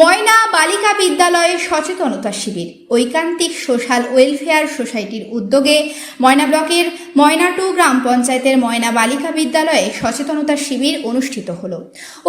ময়না বালিকা বিদ্যালয়ে সচেতনতা শিবির, ঐকান্তিক সোশ্যাল ওয়েলফেয়ার সোসাইটির উদ্যোগে ময়না ব্লকের ময়না টু গ্রাম পঞ্চায়েতের ময়না বালিকা বিদ্যালয়ে সচেতনতা শিবির অনুষ্ঠিত হল।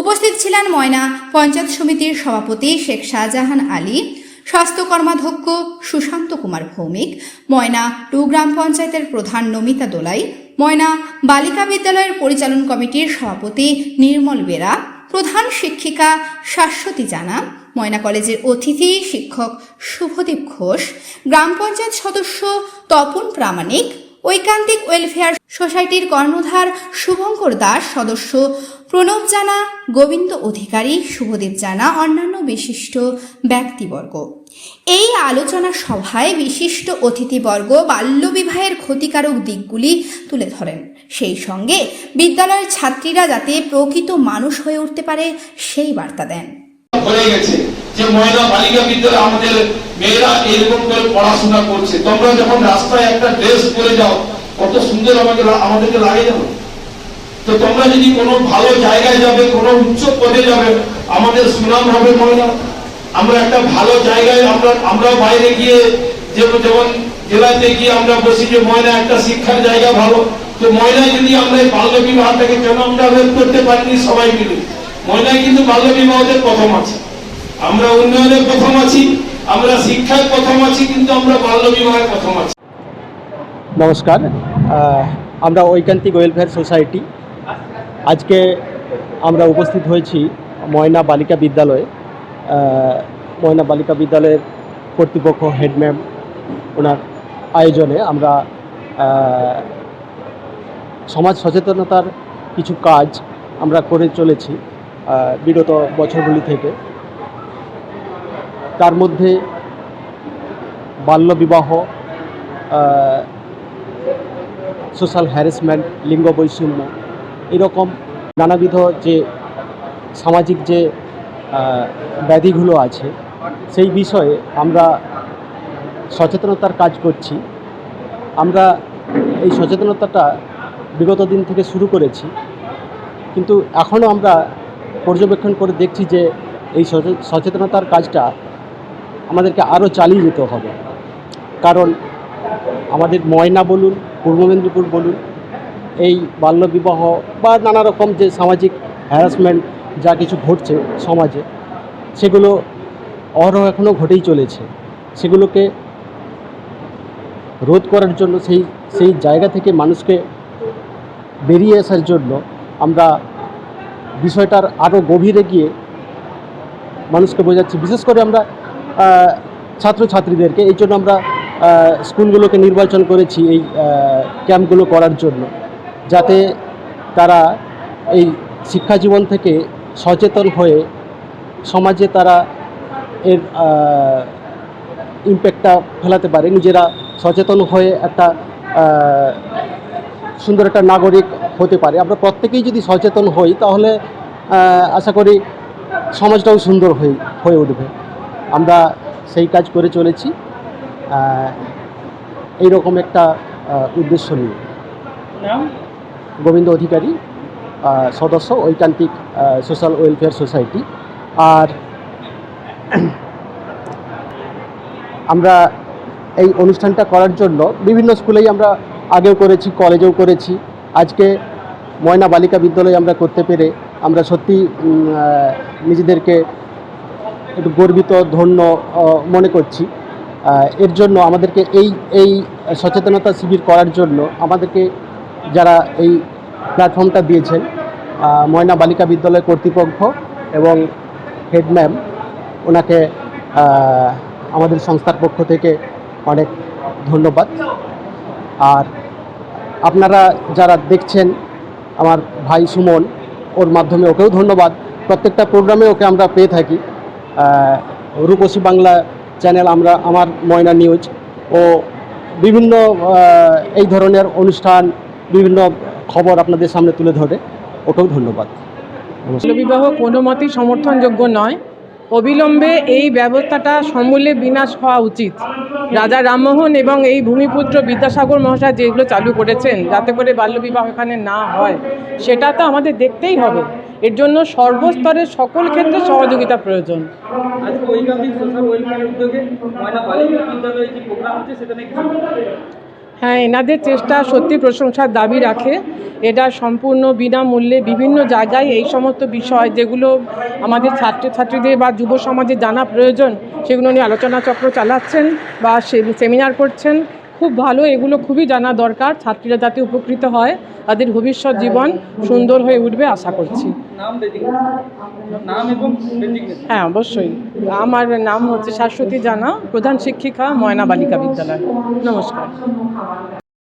উপস্থিত ছিলেন ময়না পঞ্চায়েত সমিতির সভাপতি শেখ শাহজাহান আলী, স্বাস্থ্য কর্মাধ্যক্ষ সুশান্ত কুমার ভৌমিক, ময়না টু গ্রাম পঞ্চায়েতের প্রধান নমিতা দোলাই, ময়না বালিকা বিদ্যালয়ের পরিচালন কমিটির সভাপতি নির্মল বেরা প্রধান শিক্ষিকা শাশ্বতী জানা, ময়না কলেজের অতিথি শিক্ষক শুভদীপ ঘোষ, গ্রাম পঞ্চায়েত সদস্য তপন প্রামাণিক ঐকান্তিক ওয়েলফেয়ার সোসাইটির কর্ণধার শুভঙ্কর দাস সদস্য। প্রণব জানা, গোবিন্দ অধিকারী, শুভদীপ জানা, অন্যান্য বিশিষ্ট ব্যক্তিবর্গ। এই আলোচনা সভায় বিশিষ্ট অতিথিবর্গ বাল্যবিবাহের ক্ষতিকারক দিকগুলি তুলে ধরেন। সেই সঙ্গে বিদ্যালয়ের ছাত্রীরা যাতে প্রকৃত মানুষ হয়ে উঠতে পারে, সেই বার্তা দেন। হয়ে গেছে যে মহিলা বালিকা বিদ্যালয়ে আমাদের মেয়েরা এরকম করে পড়াশোনা করছে। তোমরা যখন রাস্তায় একটা ড্রেস পরে যাও, কত সুন্দর আমাকে আমাদেরকে লাগে জানো তো তোমরা যদি কোনো ভালো জায়গায় যাবে, কোনো উচ্চ পদে যাবে, আমাদের সুনাম হবে মহিলা আমরা একটা ভালো জায়গায় আমরা আমরা বাইরে গিয়ে যেমন জেলাতে গিয়ে আমরা বসি যে, ময়না, একটা শিক্ষার জায়গা ভালো। তো ময়না যদি আমরা এই বাল্য বিবাহটাকে কেন আমরা রোধ করতে পারিনি সবাই মিলে? ময়নায় কিন্তু বাল্য বিবাহদের প্রথম আছে। আমরা উন্নয়নের প্রথম আছি। আমরা শিক্ষার প্রথম আছি, কিন্তু আমরা বাল্য প্রথম আছি। নমস্কার। আমরা ঐকান্তিক ওয়েলফেয়ার সোসাইটি আজকে আমরা উপস্থিত হয়েছি ময়না বালিকা বিদ্যালয়ে। ময়না বালিকা বিদ্যালয়ের কর্তৃপক্ষ হেডম্যাম ওনার আয়োজনে আমরা সমাজ সচেতনতার কিছু কাজ আমরা করে চলেছি বিগত বছরগুলি থেকে। তার মধ্যে বাল্যবিবাহ সোশ্যাল হ্যারাসমেন্ট লিঙ্গ বৈষম্য, এরকম নানাবিধ যে সামাজিক যে ব্যাধিগুলো আছে, সেই বিষয়ে আমরা সচেতনতার কাজ করছি। আমরা এই সচেতনতাটা বিগত দিন থেকে শুরু করেছি। কিন্তু এখনও আমরা পর্যবেক্ষণ করে দেখছি যে এই সচেতনতার কাজটা আমাদেরকে আরও চালিয়ে যেতে হবে। কারণ আমাদের ময়না বলুন, পূর্ব মেদিনীপুর বলুন, এই বাল্যবিবাহ বা নানা রকম যে সামাজিক হ্যারাসমেন্ট যা কিছু ঘটছে সমাজে, সেগুলো অহরহ এখনও ঘটেই চলেছে। সেগুলোকে রোধ করার জন্য, সেই সেই জায়গা থেকে মানুষকে বেরিয়ে আসার জন্য আমরা বিষয়টার আরও গভীরে গিয়ে মানুষকে বোঝাচ্ছি। বিশেষ করে আমরা ছাত্রছাত্রীদেরকে। এই জন্য আমরা স্কুলগুলোকে নির্বাচন করেছি এই ক্যাম্পগুলো করার জন্য। যাতে তারা এই শিক্ষা জীবন থেকে সচেতন হয়ে সমাজে তারা এর ইম্প্যাক্টটা ফেলাতে পারে। নিজেরা সচেতন হয়ে একটা সুন্দর একটা নাগরিক হতে পারে। আমরা প্রত্যেকেই যদি সচেতন হই, তাহলে আশা করি সমাজটাও সুন্দর হয়ে হয়ে উঠবে। আমরা সেই কাজ করে চলেছি। এই রকম একটা উদ্দেশ্য নিয়ে। গোবিন্দ অধিকারী সদস্য ঐকান্তিক সোশ্যাল ওয়েলফেয়ার সোসাইটি আর আমরা এই অনুষ্ঠানটা করার জন্য বিভিন্ন স্কুলেই আমরা আগেও করেছি কলেজেও করেছি। আজকে ময়না বালিকা বিদ্যালয়ে আমরা করতে পেরে আমরা সত্যি নিজেদেরকে একটু গর্বিত, ধন্য মনে করছি। এর জন্য আমাদেরকে এই এই সচেতনতা শিবির করার জন্য আমাদেরকে যারা এই প্ল্যাটফর্মটা দিয়েছেন ময়না বালিকা বিদ্যালয় কর্তৃপক্ষ এবং হেড ম্যাম, ওনাকে আমাদের সংস্থার পক্ষ থেকে অনেক ধন্যবাদ। আর আপনারা যারা দেখছেন, আমার ভাই সুমন, ওর মাধ্যমে ওকেও ধন্যবাদ। প্রত্যেকটা প্রোগ্রামে ওকে আমরা পেয়ে থাকি। রূপসী বাংলা চ্যানেল আমরা, আমার ময়না নিউজ ও বিভিন্ন এই ধরনের অনুষ্ঠান, বিভিন্ন খবর আপনাদের সামনে তুলে ধরে ওটাও ধন্যবাদ। বাল্যবিবাহ কোনো মতেই সমর্থনযোগ্য নয়। অবিলম্বে এই ব্যবস্থাটা সমূলে বিনাশ হওয়া উচিত। রাজা রামমোহন এবং এই ভূমিপুত্র বিদ্যাসাগর মহাশয় যেগুলো চালু করেছেন, যাতে করে বাল্যবিবাহ এখানে না হয়, সেটা তো আমাদের দেখতেই হবে। এর জন্য সর্বস্তরের সকল ক্ষেত্রে সহযোগিতা প্রয়োজন। হ্যাঁ এনাদের চেষ্টা সত্যি প্রশংসার দাবি রাখে। এটা সম্পূর্ণ বিনামূল্যে বিভিন্ন জায়গায় এই সমস্ত বিষয় যেগুলো আমাদের ছাত্রছাত্রীদের বা যুব সমাজে জানা প্রয়োজন সেগুলো নিয়ে আলোচনা চক্র চালাচ্ছেন বা সেমিনার করছেন। খুব ভালো এগুলো খুবই জানা দরকার ছাত্রীরা যাতে উপকৃত হয় তাদের ভবিষ্যৎ জীবন সুন্দর হয়ে উঠবে আশা করছি। হ্যাঁ অবশ্যই। আমার নাম হচ্ছে শাশ্বতী জানা প্রধান শিক্ষিকা ময়না বালিকা বিদ্যালয়। নমস্কার।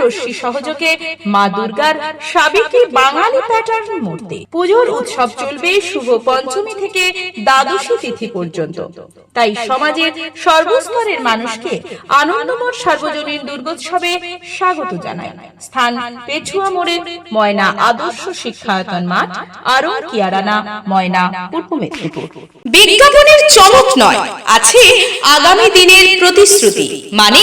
রশ্মি সহযোগে মা দুর্গার সাবেকি বাঙালি প্যাটার্ন মূর্তি। পুজোর উৎসব চলবে শুভ পঞ্চমী থেকে দ্বাদশী তিথি পর্যন্ত। তাই সমাজের সর্বস্তরের মানুষকে আনন্দমঠ সার্বজনীন দুর্গোৎসবে স্বাগত জানায় স্থান পেছুয়া মোড়ে ময়না আদর্শ শিক্ষায়তন মাঠ আরং কিয়ারানা ময়না পূর্ব মেদিনীপুর। বিজ্ঞাপনের চমক নয়, আছে আগামী দিনের প্রতিশ্রুতি। মানে